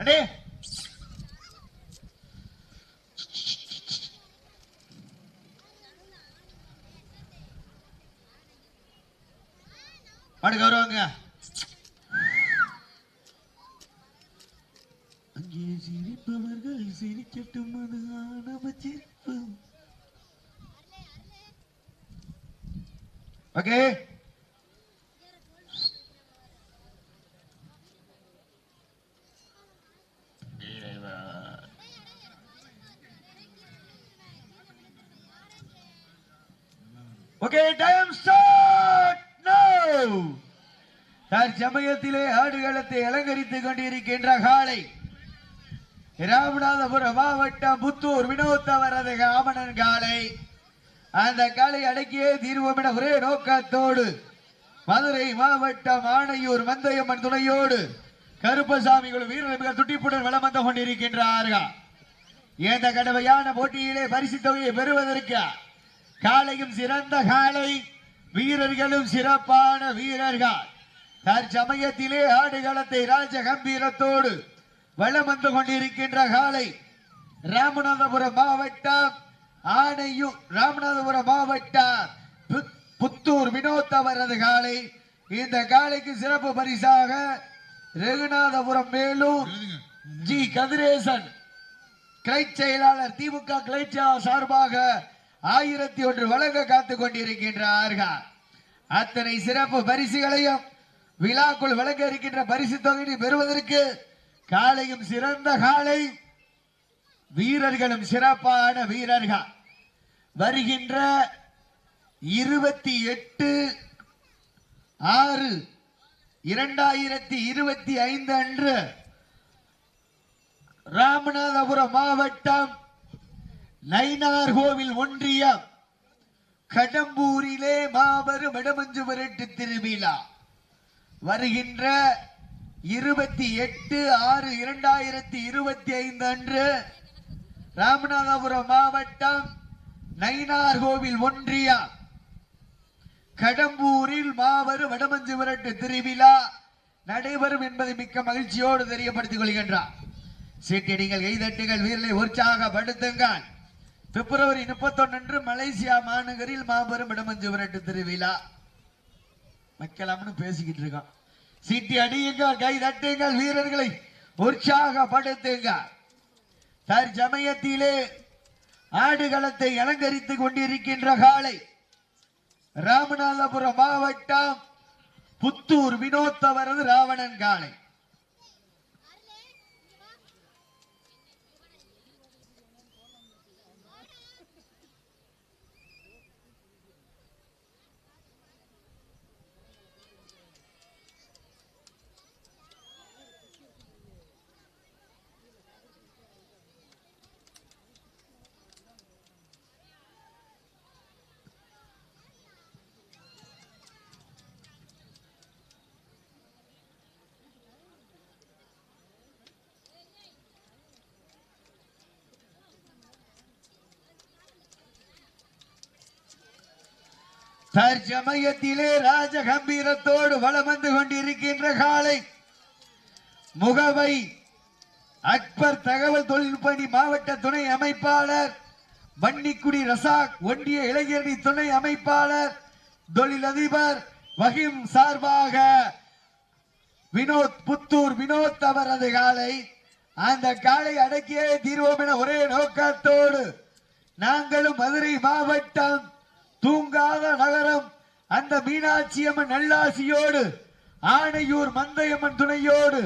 அடே okay time start நவ தற்சமயத்திலே ஆடுகளத்தை அலங்கரித்துக் கொண்டிருக்கின்ற காலை. ராமநாதபுரம் மாவட்டம் புத்தூர் வினோத்தவரது அவரது காலை. அந்த காலை அடக்கியே தீர்வோம் என ஒரே நோக்கத்தோடு மதுரை மாவட்டம் ஆணையூர் மந்தையம்மன் துணையோடு கருப்பசாமிகள் வீரர்கள் மிக துட்டிப்புடன் வளம் வந்து கொண்டிருக்கின்றார்கள். இந்த கடமையான போட்டியிலே பரிசு தொகையை பெறுவதற்கு காலையும் சிறந்த காலை வீரர்களும் சிறப்பான வீரர்கள். தற்சமயத்திலே ஆடுகளத்தை ராஜ கம்பீரத்தோடு வளம் வந்து கொண்டிருக்கின்ற காலை ராமநாதபுரம் மாவட்டம் ஆணையூர் ராமநாதபுரம் மாவட்டம் புத்- புத்தூர் வினோத் அவரது காலை இந்த காலைக்கு சிறப்பு பரிசாக ரகுநாதபுரம் மேலூர் ஜி. கதிரேசன் கிளைச் செயலாளர் திமுக செயலாளர் சார்பாக ஆயிரத்தி ஒன்று வழங்க காத்துக் கொண்டிருக்கின்றார்கள். அத்தனை சிறப்பு பரிசுகளையும் விழாக்குள் வழங்க இருக்கின்ற பரிசு தொகையை பெறுவதற்கு காலையும் சிறந்த காலை வீரர்களும் சிறப்பான வீரர்கள். வருகின்ற இருபத்தி எட்டு ஆறு இரண்டாயிரத்தி இருபத்தி ஐந்து அன்று ராமநாதபுரம் மாவட்டம் நைனார் கோவில் ஒன்றியம். கடம்பூரிலே மாபெரும் இடமஞ்சு விரட்டு திருவிழா. வருகின்ற இருபத்தி எட்டு ஆறு இரண்டாயிரத்தி இருபத்தி ஐந்து அன்று ராமநாதபுரம் மாவட்டம் நைனார் கோவில் ஒன்றியம். கடம்பூரில் மாபெரும் வடமஞ்சு விரட்டு திருவிழா நடைபெறும் என்பதை மிக்க மகிழ்ச்சியோடு தெரியப்படுத்திக் கொள்கின்றார். சீட்டடிகள் கைதட்டுகள் வீரலை உற்சாகப்படுத்துங்கள். பிப்ரவரி முப்பத்தொன்னு அன்று மலேசியா மாநகரில் மாபெரும் இடமஞ்சு விரட்டு திருவிழா. வைக்கலாம்னு பேசிக்கிட்டு இருக்கான் சீட்டி அடியுங்கள் கை தட்டுங்கள் வீரர்களை உற்சாகப்படுத்துங்க. தற்சமயத்திலே ஆடுகளத்தை அலங்கரித்துக் கொண்டிருக்கின்ற காலை ராமநாதபுரம் மாவட்டம் புத்தூர் வினோத்தவரது ராவணன் காலை. தற்சமயத்திலே ராஜ கம்பீரத்தோடு வலம் வந்து கொண்டிருக்கின்ற காலை முகவை அக்பர் தகவல் தொழில்நுட்பணி மாவட்ட துணை அமைப்பாளர் வன்னிக்குடி ரசாக் ஒன்றிய இளைஞரணி துணை அமைப்பாளர் தொழிலதிபர் வகிம் சார்பாக வினோத் புத்தூர் வினோத் அவரது காலை. அந்த காலை அடக்கியே தீர்வோம் என ஒரே நோக்கத்தோடு நாங்களும் மதுரை மாவட்டம் தூங்காத நகரம் அந்த மீனாட்சி அம்மன் நல்லாசியோடு ஆணையூர் மந்தையம்மன் துணையோடு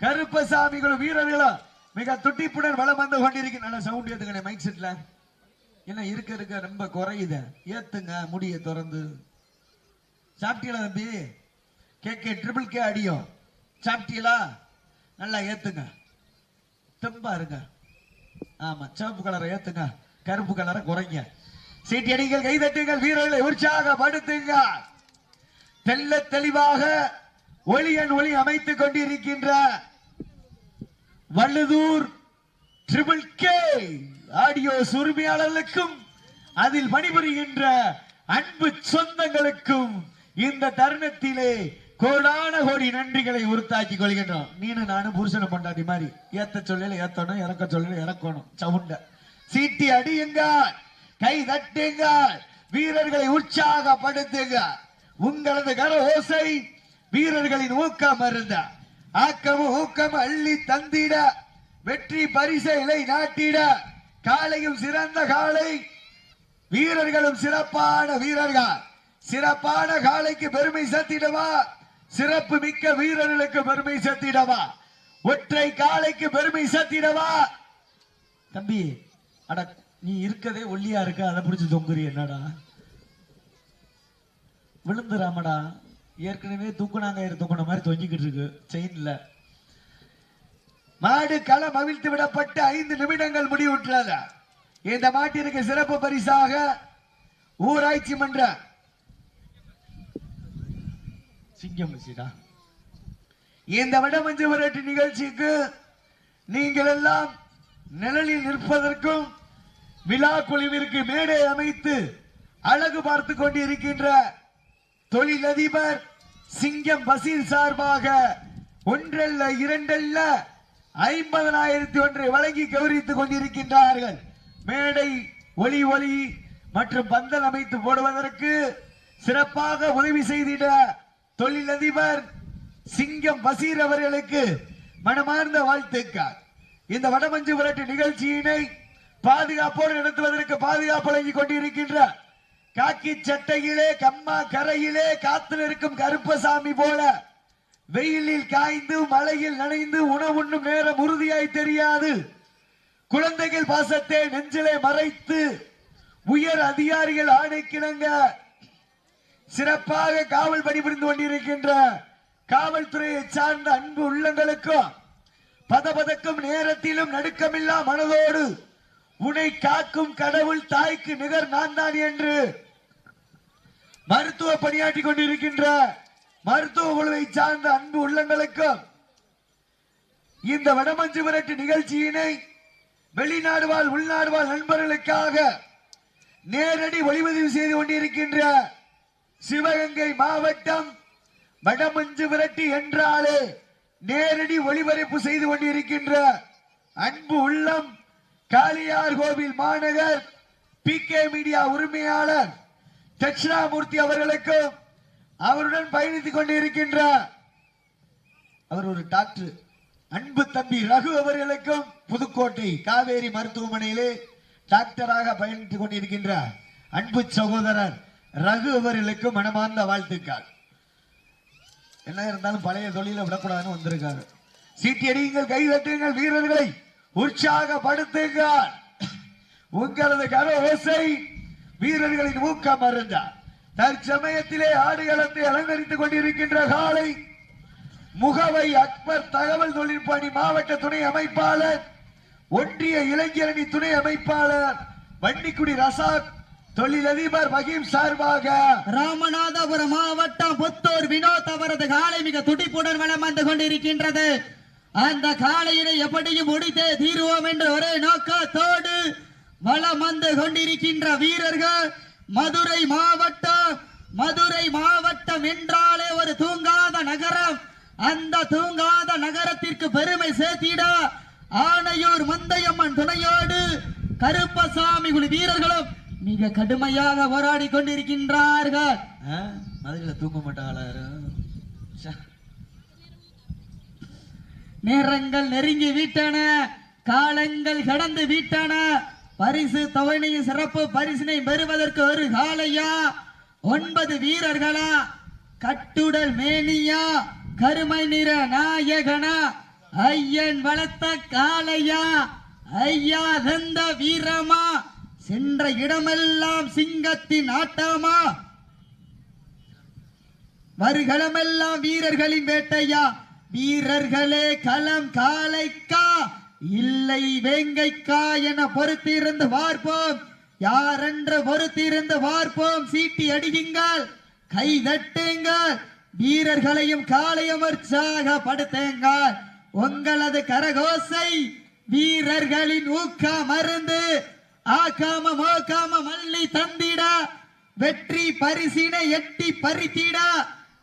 கருப்பசாமிகளும் வீரர்களும் மிக துட்டிப்புடன் வளம் வந்து கொண்டிருக்கிற நல்ல சவுண்ட் ஏத்துங்க மைக் செட்ல என்ன இருக்க இருக்க ரொம்ப குறையுத. ஏத்துங்க முடிய திறந்து. சாப்பிட்டீங்களா தம்பி? கே கே ட்ரிபிள் கே அடியும். சாப்பிட்டீங்களா? நல்லா ஏத்துங்க. தெம்பா இருங்க ஆமா சிவப்பு கலரை ஏத்துங்க. கருப்பு கலரை குறைங்க. சீட்டி அடிங்கள் கைதட்டுங்கள் வீரர்களை உற்சாகப்படுத்துங்க. தெல்ல தெளிவாக ஒளியன் ஒளி அமைத்துக் கொண்டிருக்கின்ற வள்ளுதூர் ட்ரிபிள் கே ஆடியோ சுருமையாளர்களுக்கும் அதில் பணிபுரிகின்ற அன்பு சொந்தங்களுக்கும் இந்த தருணத்திலே கோடான கோடி நன்றிகளை உறுத்தாக்கி கொள்கின்றோம். நீனும் நானும் புருஷனை பொண்டாட்டி மாதிரி. ஏத்த சொல்லல ஏத்தணும் இறக்க சொல்லல இறக்கணும் சவுண்ட. சீட்டி அடியுங்க. கை தட்டுங்க. வீரர்களை உற்சாகப்படுத்துங்க. உங்களது கர ஓசை வீரர்களின் ஊக்கம் அருந்த. ஆக்கமும் ஊக்கம் அள்ளி தந்திட. வெற்றி பரிசை இலை நாட்டிட. காலையும் சிறந்த காலை. வீரர்களும் சிறப்பான வீரர்கள். சிறப்பான காலைக்கு பெருமை சேர்த்திடவா? சிறப்பு மிக்க வீரர்களுக்கு பெருமை சேர்த்திடவா? ஒற்றை காலைக்கு பெருமை சேர்த்திடவா? தம்பி அட நீ இருக்கதே ஒல்லியா இருக்க அதை பிடிச்சி தொங்குறி என்னடா? விழுந்துராமடா ஏற்கனவே தூக்குனாங்க தூக்குன மாதிரி தொங்கிக்கிட்டு இருக்கு. செயின்ல மாடு களம் அவிழ்த்து விடப்பட்டு ஐந்து நிமிடங்கள் முடிவுற்றது. இந்த மாட்டிற்கு சிறப்பு பரிசாக ஊராட்சி மன்ற சிங்கம் வச்சுடா இந்த வடமஞ்சு விரட்டு நிகழ்ச்சிக்கு நீங்கள் எல்லாம் நிழலில் நிற்பதற்கும் விழா குழுவிற்கு மேடை அமைத்து அழகு பார்த்து கொண்டிருக்கின்ற தொழிலதிபர் சிங்கம் பசீர் சார்பாக ஒன்றல்ல இரண்டல்ல ஐம்பதனாயிரத்தி ஒன்றை வழங்கி கௌரவித்துக் கொண்டிருக்கின்றார்கள். மேடை ஒளி ஒளி மற்றும் பந்தல் அமைத்து போடுவதற்கு சிறப்பாக உதவி செய்திட தொழிலதிபர் சிங்கம் பசீர் அவர்களுக்கு மனமார்ந்த வாழ்த்துக்கள். இந்த வடமஞ்சு விரட்டு நிகழ்ச்சியினை பாதுகாப்போடு நடத்துவதற்கு பாதுகாப்பு வழங்கி கொண்டிருக்கின்ற காக்கி சட்டையிலே கம்மா கரையிலே காத்து இருக்கும் கருப்பசாமி போல வெயிலில் காய்ந்து மழையில் நனைந்து உணவுண்ணும் நேரம் உறுதியாய் தெரியாது. குழந்தைகள் பாசத்தை நெஞ்சிலே மறைத்து உயர் அதிகாரிகள் ஆணைக்கிணங்க சிறப்பாக காவல் பணிபுரிந்து கொண்டிருக்கின்ற காவல்துறையை சார்ந்த அன்பு உள்ளங்களுக்கும் பதபதக்கும் நேரத்திலும் நடுக்கமில்லா மனதோடு உன்னை காக்கும் கடவுள் தாய்க்கு நிகர் நான் தான் என்று மருத்துவ பணியாற்றி கொண்டிருக்கின்ற மருத்துவ குழுவை சார்ந்த அன்பு உள்ளங்களுக்கும் இந்த வடமஞ்சு விரட்டு நிகழ்ச்சியினை வெளிநாடு வாழ் உள்நாடு வாழ் நண்பர்களுக்காக நேரடி ஒளிப்பதிவு செய்து கொண்டிருக்கின்ற சிவகங்கை மாவட்டம் வடமஞ்சு விரட்டு என்றாலே நேரடி ஒளிபரப்பு செய்து கொண்டிருக்கின்ற அன்பு உள்ளம் காளியார் கோவில் மாநகர் பி கே மீடியா உரிமையாளர் தட்சிணாமூர்த்தி அவர்களுக்கும் அவருடன் பயணித்துக் கொண்டிருக்கின்ற அவர் ஒரு டாக்டர் அன்பு தம்பி ரகு அவர்களுக்கும் புதுக்கோட்டை காவேரி மருத்துவமனையிலே டாக்டராக பயணித்துக் கொண்டிருக்கின்ற அன்பு சகோதரர் ரகு அவர்களுக்கும் மனமார்ந்த வாழ்த்துக்கள். என்ன இருந்தாலும் பழைய தொழில விடக்கூடாதுன்னு வந்திருக்காரு. சீட்டி அடியுங்கள் கை தட்டுங்கள் வீரர்களை உற்சாகப்படுத்துங்கள் உங்களது கர ஓசை வீரர்களின் ஊக்கம் அருந்தார் தற்சமயத்திலே ஆடுகளத்தை அலங்கரித்துக் கொண்டிருக்கின்ற காலை முகவை அக்பர் தகவல் தொழில்நுட்பணி மாவட்ட துணை அமைப்பாளர் ஒன்றிய இளைஞரணி துணை அமைப்பாளர் வன்னிக்குடி ரசாக் தொழிலதிபர் மகிம் சார்பாக ராமநாதபுரம் மாவட்டம் புத்தூர் வினோத் அவரது காலை மிக துடிப்புடன் வளம் வந்து கொண்டிருக்கின்றது. அந்த காலையினை எப்படியும் முடித்தே தீருவோம் என்ற ஒரே நோக்கத்தோடு வளம் வந்து கொண்டிருக்கின்ற வீரர்கள் மதுரை மாவட்டம் மதுரை மாவட்டம் என்றாலே ஒரு தூங்காத நகரம். அந்த தூங்காத நகரத்திற்கு பெருமை சேர்த்திட ஆனையூர் முந்தையம்மன் துணையோடு கருப்பசாமி குழு வீரர்களும் மிக கடுமையாக போராடி கொண்டிருக்கின்றார்கள். மதுரையில தூங்க மாட்டாங்களா நேரங்கள் நெருங்கி விட்டன. காலங்கள் கடந்து விட்டன. பரிசு தொகையினையும் சிறப்பு பரிசினை பெறுவதற்கு ஒரு காலையா ஒன்பது வீரர்களா? கட்டுடல் மேனியா? கருமை நிற நாயகனா? ஐயன் வளர்த்த காளையா? ஐயா தந்த வீரமா? சென்ற இடமெல்லாம் சிங்கத்தின் ஆட்டமா? வருகளமெல்லாம் வீரர்களின் வேட்டையா? வீரர்களே களம் காலைக்கா இல்லை வேங்கைக்கா என பொறுத்திருந்து பார்ப்போம். யாரென்று பொறுத்திருந்து பார்ப்போம். சீட்டி அடியுங்கள் கை தட்டுங்கள் வீரர்களையும் காலையும் உற்சாகப்படுத்துங்கள் உங்களது கரகோசை வீரர்களின் ஊக்க மருந்து. ஆக்காம மோக்காம மல்லி தந்திட வெற்றி பரிசினை எட்டி பறித்திட.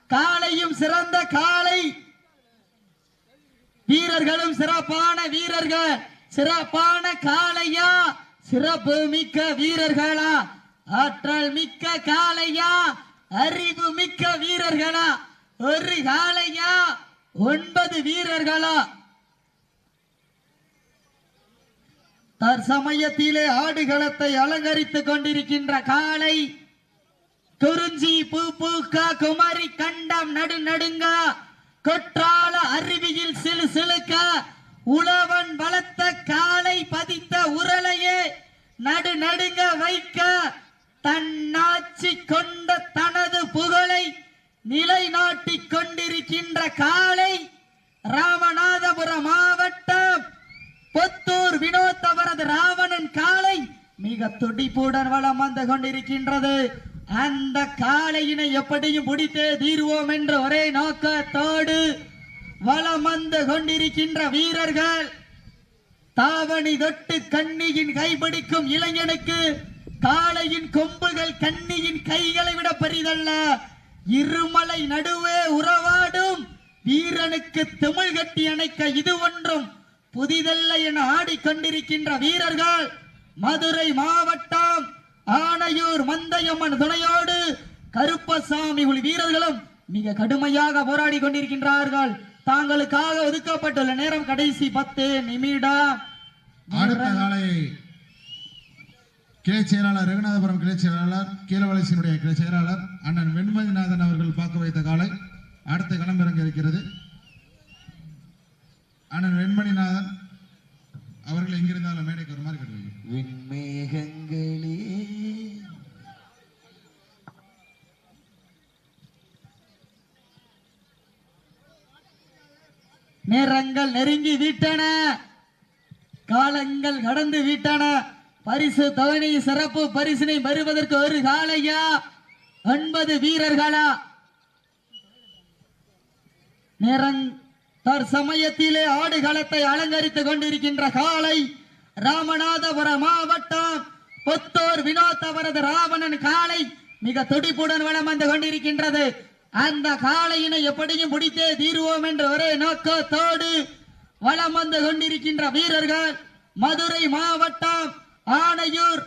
காளையும் சிறந்த காளை வீரர்களும் சிறப்பான வீரர்கள். சிறப்பான காளையா. சிறப்பு மிக்க வீரர்களா. ஆற்றல் மிக்க காளையா. அறிவு மிக்க வீரர்களா. ஒரு காளையா. ஒன்பது வீரர்களா. தற்சமயத்திலே ஆடுகளத்தை அலங்கரித்துக் கொண்டிருக்கின்ற காளை. குறிஞ்சி பூ பூக்க குமரி கண்டம் நடு நடுங்கா. கொற்றால அருவியில் சிலு சிலுக்க உழவன் வளர்த்த காலை பதித்த உரலையே நடு நடுங்க வைக்க தன்னாட்சி கொண்ட தனது புகழை நிலைநாட்டிக் கொண்டிருக்கின்ற காலை ராமநாதபுரம் மாவட்டம் பொத்தூர் வினோத் அவரது ராவணன் காளை மிக துடிப்புடன் வளம் வந்து கொண்டிருக்கின்றது. அந்த காளையினை எப்படியும் பிடித்தே தீர்வோம் என்ற ஒரே நோக்கத்தோடு வளம் வந்து கொண்டிருக்கின்ற வீரர்கள் தாவணி தொட்டு கண்ணியின் கைபிடிக்கும் இளைஞனுக்கு காளையின் கொம்புகள் கண்ணியின் கைகளை விட பெரிதல்ல. இருமலை நடுவே உறவாடும் வீரனுக்கு தமிழ் கட்டி அணைக்க இது ஒன்றும் புதிதல்ல என ஆடிக்கொண்டிருக்கின்ற வீரர்கள் மதுரை மாவட்டம் ஆனையூர் மந்தையம்மன் துணையோடு கருப்பசாமி உள் வீரர்களும் மிக கடுமையாக போராடி கொண்டிருக்கின்றார்கள். தாங்களுக்காக ஒதுக்கப்பட்டுள்ள நேரம் கடைசி பத்து நிமிடம். அடுத்த காலை கிளை செயலாளர் ரகுநாதபுரம் கிளை செயலாளர் கீழவளசியினுடைய கிளை செயலாளர் அண்ணன் வெண்மதிநாதன் அவர்கள் பார்க்க வைத்த காலை அடுத்த களமிறங்க இருக்கிறது. அண்ணன் வெண்மணிநாதன் அவர்கள் எங்கிருந்தாலும் மேடைக்கு ஒரு மாதிரி கட்டுவீங்க. விண்மேகங்களே. நேரங்கள் நெருங்கி விட்டன. காலங்கள் கடந்து விட்டன. பரிசு தவணை சிறப்பு பரிசினை பெறுவதற்கு ஒரு காலையா? ஒன்பது வீரர்களா? நேரங் தற்சமயத்திலே ஆடுகளத்தை அலங்கரித்துக் கொண்டிருக்கின்ற காலை ராமநாதபுரம் மாவட்டம் புத்தூர் வினோத் அவரது ராவணன் காளை மிக துடிப்புடன் வளம் வந்து கொண்டிருக்கின்றது. அந்த காளையினை எப்படியும் முடித்தே தீருவோம் என்ற ஒரே நோக்கத்தோடு வளம் வந்து கொண்டிருக்கின்ற வீரர்கள் மதுரை மாவட்டம் ஆனையூர்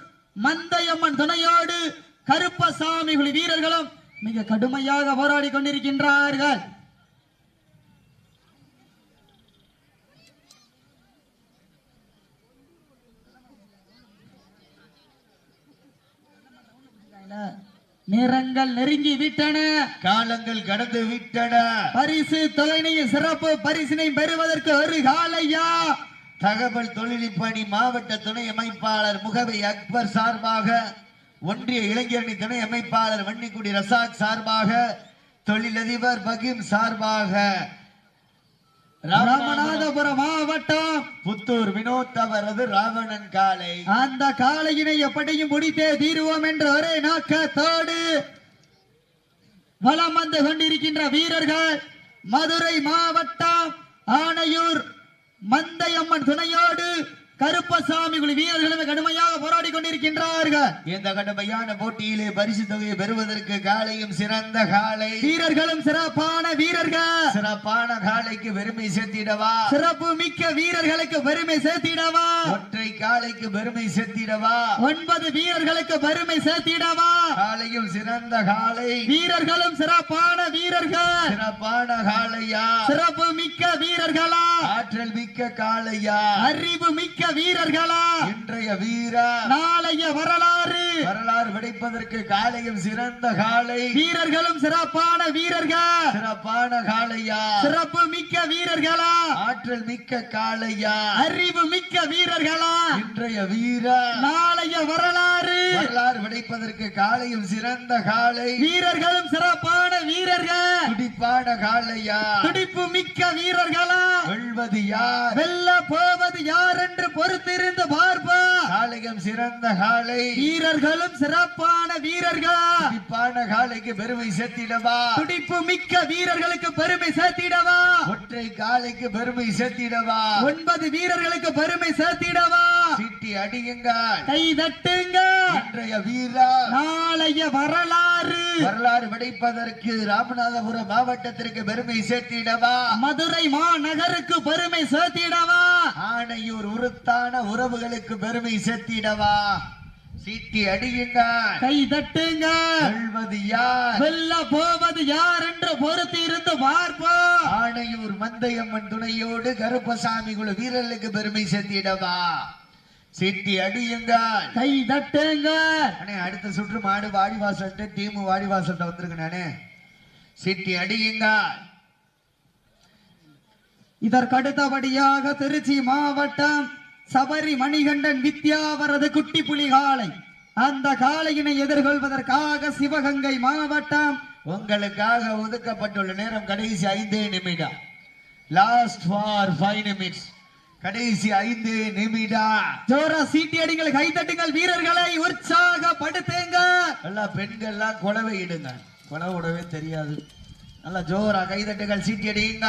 மந்தையம்மன் துணையோடு கருப்பசாமி வீரர்களும் மிக கடுமையாக போராடி கொண்டிருக்கின்றார்கள். நேரங்கள் நெருங்கி விட்டன. காலங்கள் கடந்து விட்டன. பரிசு தொகையினையும் சிறப்பு பரிசினை பெறுவதற்கு ஒரு காலையா? தகவல் தொழில்நுட்பணி மாவட்ட துணை அமைப்பாளர் முகவை அக்பர் சார்பாக ஒன்றிய இளைஞரணி துணை அமைப்பாளர் வன்னிக்குடி ரசாக் சார்பாக தொழிலதிபர் பகீம் சார்பாக ராமநாதபுரம் மாவட்டம். புத்தூர் வினோத் அவரது ராவணன் காலை அந்த காளையினை எப்படியும் முடித்தே தீருவோம் என்ற ஒரே நோக்கத்தோடு வலம் வந்து கொண்டிருக்கின்ற வீரர்கள் மதுரை மாவட்டம் ஆனையூர் மந்தையம்மன் துணையோடு கருப்பசாமி வீரர்களும் கடுமையாக போராடி கொண்டிருக்கின்றார்கள். இந்த கடுமையான போட்டியிலே பரிசு தொகையை பெறுவதற்கு காலையும் சிறந்த காலை. வீரர்களும் சிறப்பான வீரர்கள். சிறப்பான காலைக்கு பெருமை சேர்த்திடவா? சிறப்பு மிக்க வீரர்களுக்கு பெருமை சேர்த்திடவா? ஒற்றை காலைக்கு பெருமை சேர்த்திடவா? ஒன்பது வீரர்களுக்கு பெருமை சேர்த்திடவா? காலையும் சிறந்த காலை. வீரர்களும் சிறப்பான வீரர்கள். சிறப்பான காளையா சிறப்பு மிக்க வீரர்களா? ஆற்றல் மிக்க காளையா அறிவு மிக்க வீரர்களா? இன்றைய வீரா. நாளைய வரலாறு. வரலாறு படைப்பதற்கு காலையும் சிறந்த காலை. வீரர்களும் சிறப்பான வீரர்கள்? சிறப்பான காளையா சிறப்பு மிக்க வீரர்களா? ஆற்றல் மிக்க காளையா அறிவு மிக்க வீரர்களா? இன்றைய வீரா. நாளைய வரலாறு. வரலாறு படைப்பதற்கு காலையும் சிறந்த காலை. வீரர்களும் சிறப்பான வீரர்கள். துடிப்பான காளையா துடிப்பு மிக்க வீரர்களா? வெல்வது யார்? வெல்ல போவது பொறுத்திருந்து பார்ப்பா காளையும் சிறந்த காலை. வீரர்களும் சிறப்பான வீரர்கள்? துடிப்பான காளைக்கு பெருமை சேர்த்திடவா? துடிப்பு மிக்க வீரர்களுக்கு பெருமை சேர்த்திடவா? ஒற்றை காளைக்கு பெருமை சேர்த்திடவா? ஒன்பது வீரர்களுக்கு பெருமை சேர்த்திடவா? சீட்டி அடியுங்கள். கை தட்டுங்க இன்றைய வீரா. நாளைய வரலாறு. வரலாறு படைப்பதற்கு ராமநாதபுரம் மாவட்டத்திற்கு பெருமை சேர்த்திடவா? மதுரை மாநகருக்கு பெருமை சேர்த்திடவா? ஆணையூர் உருத்தான உறவுகளுக்கு பெருமை சேர்த்திடவா சீட்டி அடியுங்கள். கை தட்டுங்க சொல்வது யார்? வெல்ல போவது யார் என்று பொறுத்து இருந்து பார்ப்போம். ஆணையூர் மந்தையம்மன் துணையோடு கருப்பசாமி குழு வீரர்களுக்கு பெருமை சேர்த்திடவா? சீட்டி அடியுங்கள். கை தட்டுங்க அண்ணே அடுத்த சுற்று மாடு வாடிவாசல்ட்ட டீம் வாடிவாசல்ட்ட வந்திருக்கு நானே. சீட்டி அடியுங்கள். இதற்கடுத்தபடியாக திருச்சி மாவட்டம் சபரி மணிகண்டன் வித்யாவரது குட்டி புலி காளை அந்த காளையினை எதிர்கொள்வதற்காக சிவகங்கை மாவட்டம் உங்களுக்காக ஒதுக்கப்பட்டுள்ள நேரம் கடைசி ஐந்தே நிமிடம். லாஸ்ட் ஃபார் ஃபைவ் நிமிட்ஸ் கடைசி ஐந்து நிமிடம். ஜோரா சீட்டி அடிங்கள் கைதட்டுங்கள் வீரர்களை உற்சாகப்படுத்துங்க. எல்லா பெண்கள்லாம் குலவை இடுங்க. குலவை விடவே தெரியாது. நல்லா ஜோரா கைதட்டுகள் சீட்டி அடியுங்க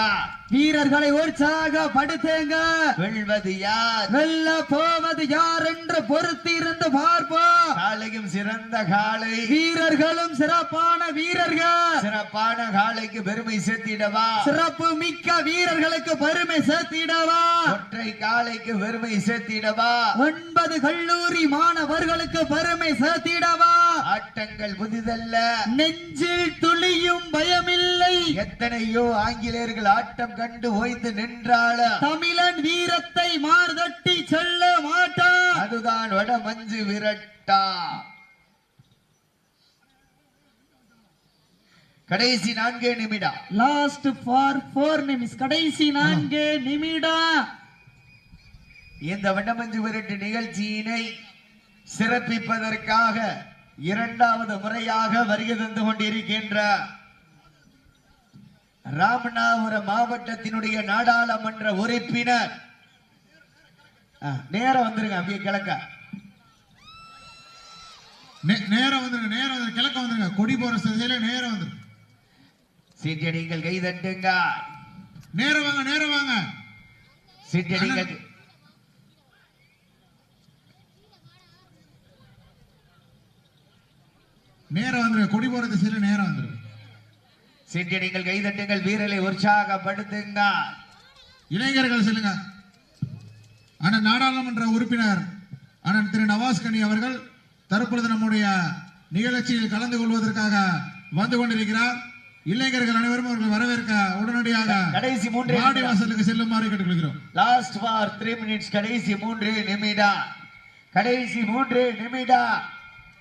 வீரர்களை உற்சாகப்படுத்துங்க வெல்வது யார்? வெல்ல போவது யார் என்று பொறுத்து இருந்து பார்ப்போம். காலையும் சிறந்த காலை. வீரர்களும் சிறப்பான வீரர்கள். சிறப்பான காலைக்கு பெருமை சேர்த்திடவா? சிறப்பு மிக்க வீரர்களுக்கு பெருமை சேர்த்திடவா? ஒற்றை காலைக்கு பெருமை சேர்த்திடவா? ஒன்பது கல்லூரி மாணவர்களுக்கு பெருமை சேர்த்திடவா? ஆட்டங்கள் புதிதல்ல. நெஞ்சில் துளியும் பயமில்லை. எத்தனையோ ஆங்கிலேயர்கள் ஆட்டம் கண்டு ஓய்ந்து நின்றாலும் தமிழன் வீரத்தை மார்தட்டி செல்ல மாட்டான் அதுதான் வட மஞ்சு விரட்டா. கடைசி நான்கே நிமிடம் லாஸ்ட் ஃபார் போர் நிமிஷ் கடைசி நான்கு நிமிடம் இந்த வடமஞ்சு விரட்டு நிகழ்ச்சியினை சிறப்பிப்பதற்காக இரண்டாவது முறையாக வருகை தந்து கொண்டிருக்கின்ற ராமநாதபுரம் மாவட்டத்தினுடைய நாடாளுமன்ற உறுப்பினர். நேரம் வந்துருங்க அப்படியே கிழக்க. நேரம் வந்துருங்க நேரம் வந்து கிழக்க வந்துருங்க. கொடி போற திசையில நேரம் வந்துருங்க. சீட்டடிகள் கை தட்டுங்க. நேரம் வாங்க நேரம் வாங்க. சீட்டடிகள் நேரம் வந்துருங்க கொடி போற திசையில நேரம் வந்துருங்க சீட்டடிகள் கை தட்டுங்கள் வீரரை உற்சாகப்படுத்துங்க இளைஞர்கள் செல்லுங்க. அண்ணன் நாடாளுமன்ற உறுப்பினர் அண்ணன் திரு நவாஸ் கனி அவர்கள் தற்பொழுது நம்முடைய நிகழ்ச்சியில் கலந்து கொள்வதற்காக வந்து கொண்டிருக்கிறார். இளைஞர்கள் அனைவரும் அவர்கள் வரவேற்க உடனடியாக கடைசி மூன்று வாடி வாசலுக்கு செல்லுமாறு கேட்டுக்கொள்கிறோம். லாஸ்ட் ஃபார் த்ரீ மினிட்ஸ் கடைசி மூன்று நிமிடம். கடைசி மூன்று நிமிடம்.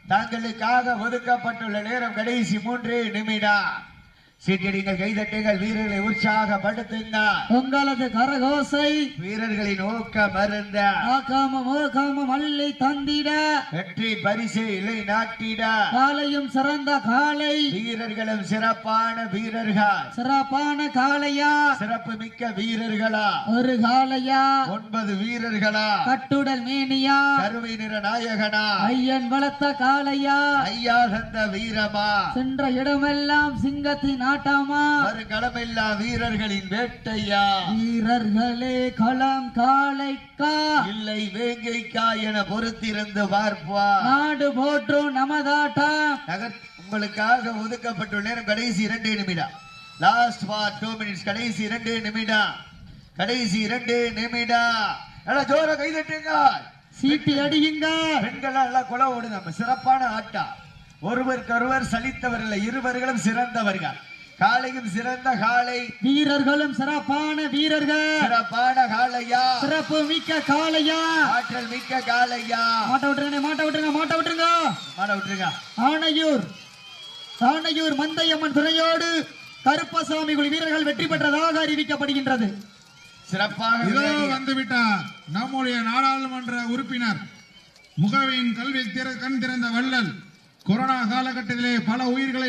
தங்களுக்காக ஒதுக்கப்பட்டுள்ள நேரம் கடைசி மூன்று நிமிடம். சீட்டடிகள் கைதட்டுகள் வீரர்களை உற்சாகப்படுத்துங்க. உங்களது கரகோசை வீரர்களின் நோக்க மருந்த ஆக்காம மோகாம மல்லி தந்திட. வெற்றி பரிசு இலை நாட்டிட. காலையும் சிறந்த காலை. வீரர்களும் சிறப்பான வீரர்கள். சிறப்பான காளையா? சிறப்பு மிக்க வீரர்களா? ஒரு காளையா? ஒன்பது வீரர்களா? கட்டுடல் மேனியா? கருவை நிற நாயகனா? ஐயன் வளர்த்த காளையா? ஐயா தந்த வீரமா? சென்ற இடமெல்லாம் சிங்கத்தின் ஆட்டமா வருங்களமெல்லா வீரர்களின் வேட்டையா? வீரர்களே களம் காளைக்கா? இல்லை வேங்கைக்கா என பொறுத்திருந்து பார்ப்பா. நாடு போற்றும் நமதாட்டம் நகர் உங்களுக்காக ஒதுக்கப்பட்டுள்ள நேரம் கடைசி இரண்டு நிமிடம். லாஸ்ட் ஃபார் டூ மினிட்ஸ் கடைசி இரண்டு நிமிடம். கடைசி இரண்டு நிமிடம். ஜோர கைதட்டுங்க சீட்டி அடியுங்க பெண்கள் எல்லாம் குல ஓடுங்க நம்ம சிறப்பான ஆட்டம். ஒருவருக்கொருவர் சலித்தவர்கள் இருவர்களும் சிறந்தவர்கள். காலையும் சிறந்த காலை வீரர்களும் சிறப்பான வீரர்கள். சிறப்பான காலையா சிறப்பு மிக்க காளையா. ஆற்றல் மிக்க காலையா மாட்ட விட்டுருங்க மாட்ட விட்டுருங்க மாட்ட விட்டுருங்க. மாட விட்டுருங்க. ஆணையூர் ஆணையூர் மந்தையம்மன் துணையோடு கருப்பசாமி குழு வீரர்கள் வெற்றி பெற்றதாக அறிவிக்கப்படுகின்றது. சிறப்பாக இதோ வந்துவிட்டார் நம்முடைய நாடாளுமன்ற உறுப்பினர் முகவின் கல்வி திற கண் திறந்த வள்ளல். கொரோனா காலகட்டத்திலே பல உயிர்களை